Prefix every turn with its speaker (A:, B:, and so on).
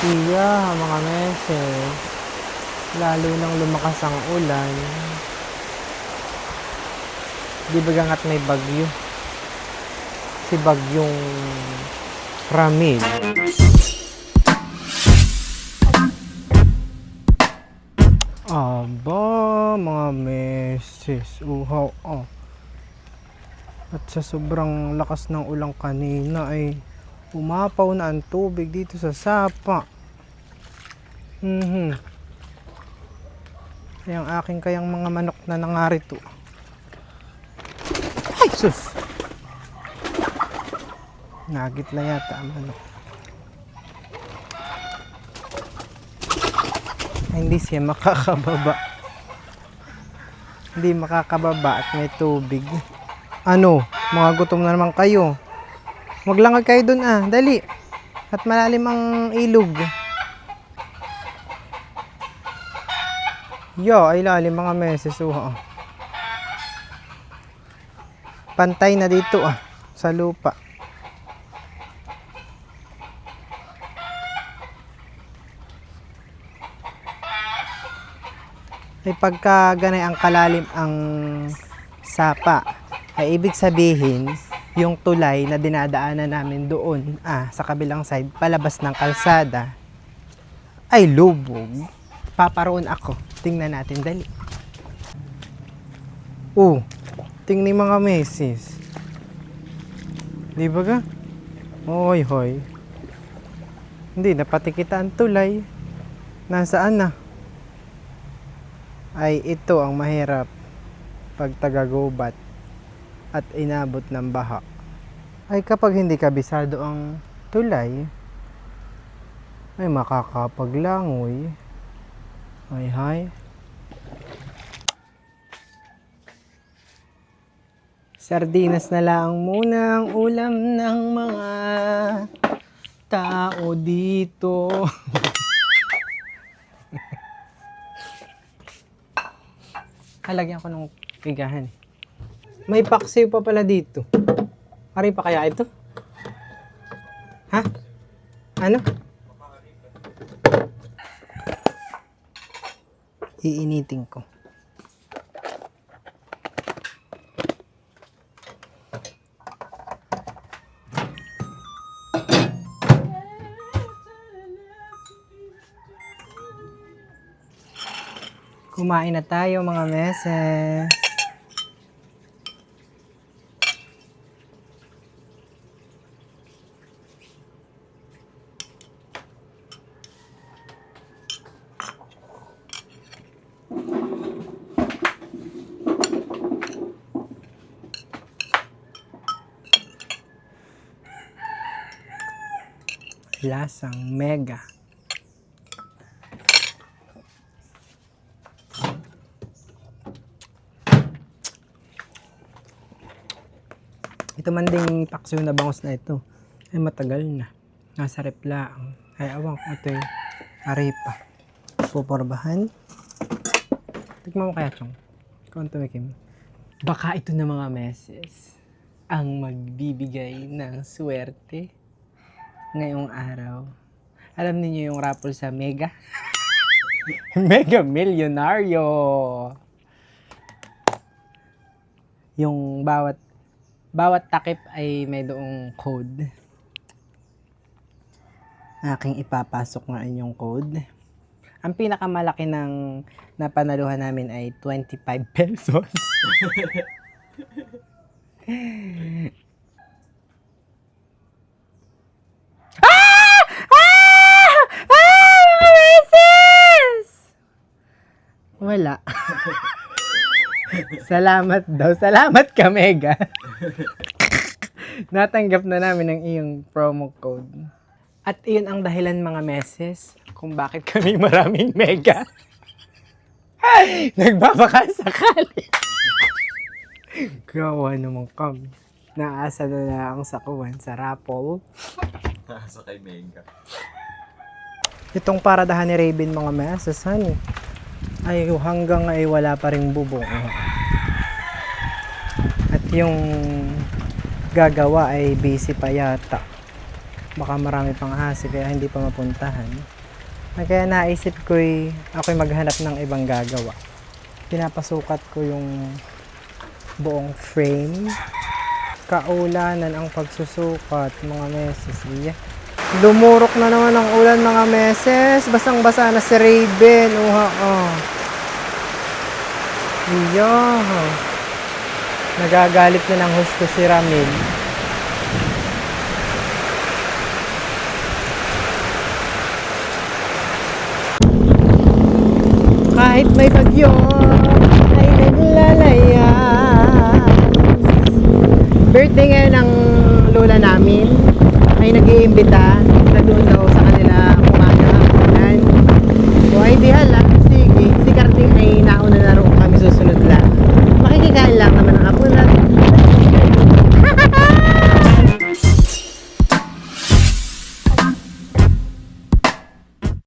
A: Iya, mga meses. Lalo nang lumakas ang ulan. Di ba gangat may bagyo? Si bagyong Ramil. Aba, mga meses. Uhaw, oh. At sa sobrang lakas ng ulang kanina ay umapaw na ang tubig dito sa sapa. Mhm. Ay, aking kayang mga manok na nangarito. Ay, sus! Nagit na yata ang manok. Ay, hindi siya makakababa. Hindi makakababa at may tubig. Ano? Mga gutom na naman kayo. Maglangag kayo dun ah. Dali. At malalim ang ilog. Yo, ay lalim mga meses. Oh. ah. Pantay na dito ah. Sa lupa. Ay pagka ganay ang kalalim ang sapa, ay ibig sabihin, yung tulay na dinadaanan namin doon, ah, sa kabilang side, palabas ng kalsada, ay lubog. Paparoon ako. Tingnan natin, dali. Oh, tingnan mga meses. Di ba ka? Hoy, hoy. Hindi, napati kita ang tulay. Nasaan na? Ay, ito ang mahirap pag tagagubat at inabot ng baha. Ay kapag hindi kabisado ang tulay, ay makakapaglangoy. Ay, hay. Sardinas na lang muna ang ulam ng mga tao dito. Halagyan ko ng pigahan. eh. May paksiw pa pala dito. Ari pa kaya ito? Ha? Ano? Iinitin ko. Kumain na tayo mga meses. Lasang mega. Ito man ding paksiw na bangos na ito. Ay matagal na. Nasa repla. Ay awang ito yung arepa. Puporbahan. Tignan mo kaya chong. Ikaw ang tumikim. Baka ito na mga meses ang magbibigay ng swerte ngayong araw. Alam niyo yung raffle sa Mega? Mega Milyonaryo! Yung bawat bawat takip ay may doong code. Aking ipapasok nga yung code. Ang pinakamalaki ng napanaluhan namin ay 25 pesos. ah! Ah! Ah! Mga beses! Wala. Salamat daw. Salamat ka, Mega. Natanggap na namin ang iyong promo code. At iyon ang dahilan mga meses kung bakit kami maraming mega. Nagbabakasakali. Gawa naman kami. Naasa na na ang sakuan sa raffle.
B: Nasa kay Mega.
A: Itong paradahan ni Raven mga meses, honey. Ay hanggang ay wala pa ring bubong. At yung gagawa ay busy pa yata. baka marami pang ahasi kaya hindi pa mapuntahan. Ay, Kaya naisip ko ako'y maghanap ng ibang gagawa. Pinapasukat ko yung buong frame. Kaulanan ang pagsusukat, mga meses. Iya. Lumurok na naman ang ulan, mga meses. Basang-basa na si Raven. Uha, oh. Iya. Nagagalit na ng husto si Ramil. Kahit may bagyo ay naglalaya. Birthday ngayon ng lola namin. Ay nag-iimbita. Na doon daw sa kanila ang ulan. So ay di hala,